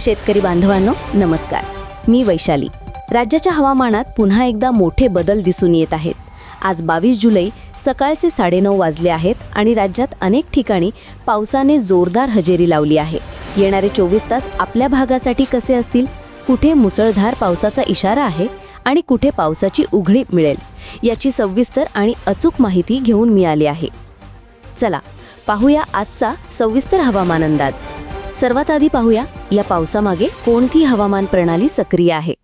शेतकरी बांधवांनो नमस्कार. मी वैशाली. राज्याच्या हवामानात पुन्हा एकदा मोठे बदल दिसून येत आहेत. आज बावीस जुलै सकाळचे साडेनऊ वाजले आहेत आणि राज्यात अनेक ठिकाणी पावसाने जोरदार हजेरी लावली आहे. येणारे चोवीस तास आपल्या भागासाठी कसे असतील? कुठे मुसळधार पावसाचा इशारा आहे? आणि कुठे पावसाची उघडीप मिळेल? याची सविस्तर आणि अचूक माहिती घेऊन मी आली आहे. चला पाहूया आजचा सविस्तर हवामान अंदाज. सर्वात आधी पाहूया या पावसामागे कोणती हवामान प्रणाली सक्रिय आहे?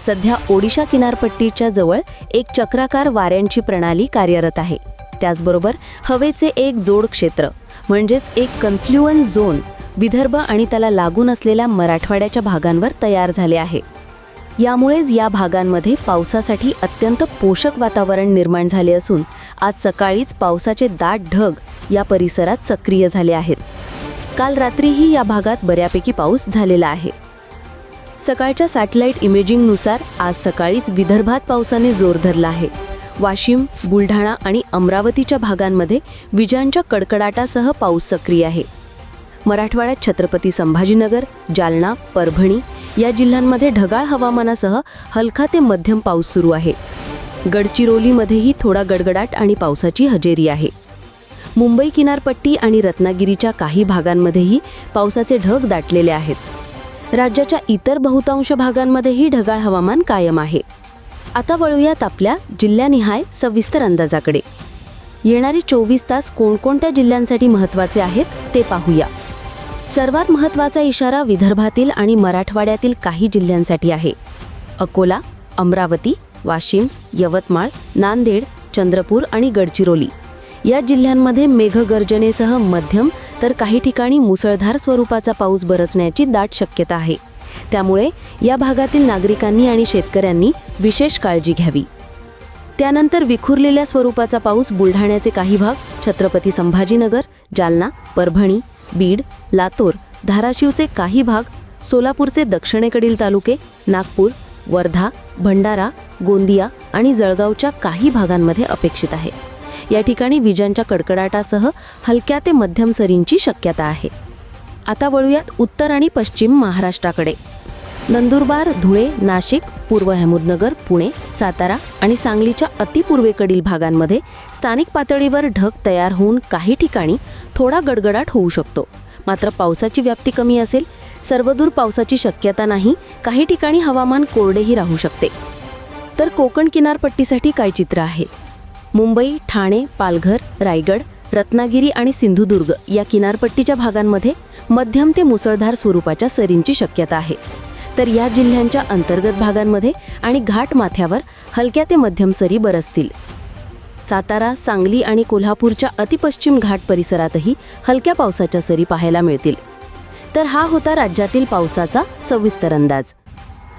सध्या ओडिशा किनारपट्टीच्या जवळ एक चक्राकार वाऱ्यांची प्रणाली कार्यरत आहे. त्याचबरोबर हवेचे एक जोड क्षेत्र म्हणजेच एक कन्फ्ल्युअन्स झोन विदर्भ आणि त्याला लागून असलेल्या मराठवाड्याच्या भागांवर तयार झाले आहे. यामुळेच या भागांमध्ये पावसासाठी अत्यंत पोषक वातावरण निर्माण झाले असून आज सकाळीच पावसाचे दाट ढग या परिसरात सक्रिय झाले आहेत. काल रात्रीही या भागात बऱ्यापैकी पाऊस झालेला आहे. सकाळच्या सॅटेलाईट इमेजिंगनुसार आज सकाळीच विदर्भात पावसाने जोर धरला आहे. वाशिम बुलढाणा आणि अमरावतीच्या भागांमध्ये विजांच्या कडकडाटासह पाऊस सक्रिय आहे. मराठवाड्यात छत्रपती संभाजीनगर जालना परभणी या जिल्ह्यांमध्ये ढगाळ हवामानासह हलका ते मध्यम पाऊस सुरू आहे. गडचिरोलीमध्येही थोडा गडगडाट आणि पावसाची हजेरी आहे. मुंबई किनारपट्टी आणि रत्नागिरीच्या काही भागांमध्येही पावसाचे ढग दाटलेले आहेत. राज्याच्या इतर बहुतांश भागांमध्येही ढगाळ हवामान कायम आहे. आता वळूयात आपल्या जिल्ह्यानिहाय सविस्तर अंदाजाकडे. येणारे चोवीस तास कोणकोणत्या जिल्ह्यांसाठी महत्त्वाचे आहेत ते पाहूया. सर्वात महत्त्वाचा इशारा विदर्भातील आणि मराठवाड्यातील काही जिल्ह्यांसाठी आहे. अकोला अमरावती वाशिम यवतमाळ नांदेड चंद्रपूर आणि गडचिरोली. या जिल्ह्यांमध्ये मेघगर्जनेसह मध्यम तर काही ठिकाणी मुसळधार स्वरूपाचा पाऊस बरसण्याची दाट शक्यता आहे. त्यामुळे या भागातील नागरिकांनी आणि शेतकऱ्यांनी विशेष काळजी घ्यावी. त्यानंतर विखुरलेल्या स्वरूपाचा पाऊस बुलढाण्याचे काही भाग छत्रपती संभाजीनगर जालना परभणी बीड लातूर धाराशिवचे काही भाग सोलापूरचे दक्षिणेकडील तालुके नागपूर वर्धा भंडारा गोंदिया आणि जळगावच्या काही भागांमध्ये अपेक्षित आहे. या ठिकाणी विजांच्या कडकडाटासह हलक्या ते मध्यम सरींची शक्यता आहे. आता वळूयात उत्तर आणि पश्चिम महाराष्ट्राकडे. नंदुरबार धुळे नाशिक पूर्व अहमदनगर पुणे सातारा आणि सांगलीच्या अतिपूर्वेकडील भागांमध्ये स्थानिक पातळीवर ढग तयार होऊन काही ठिकाणी थोडा गडगडाट होऊ शकतो. मात्र पावसाची व्याप्ती कमी असेल सर्वदूर पावसाची शक्यता नाही काही ठिकाणी हवामान कोरडेही राहू शकते. तर कोकण किनारपट्टीसाठी काय चित्र आहे? मुंबई ठाणे पालघर रायगड रत्नागिरी आणि सिंधुदुर्ग या किनारपट्टीच्या भागांमध्ये मध्यम ते मुसळधार स्वरूपाच्या सरींची शक्यता आहे. तर या जिल्ह्यांच्या अंतर्गत भागांमध्ये आणि घाट माथ्यावर हलक्या ते मध्यम सरी बरसतील. सातारा सांगली आणि कोल्हापूरच्या अतिपश्चिम घाट परिसरातही हलक्या पावसाच्या सरी पाहायला मिळतील. तर हा होता राज्यातील पावसाचा सविस्तर अंदाज.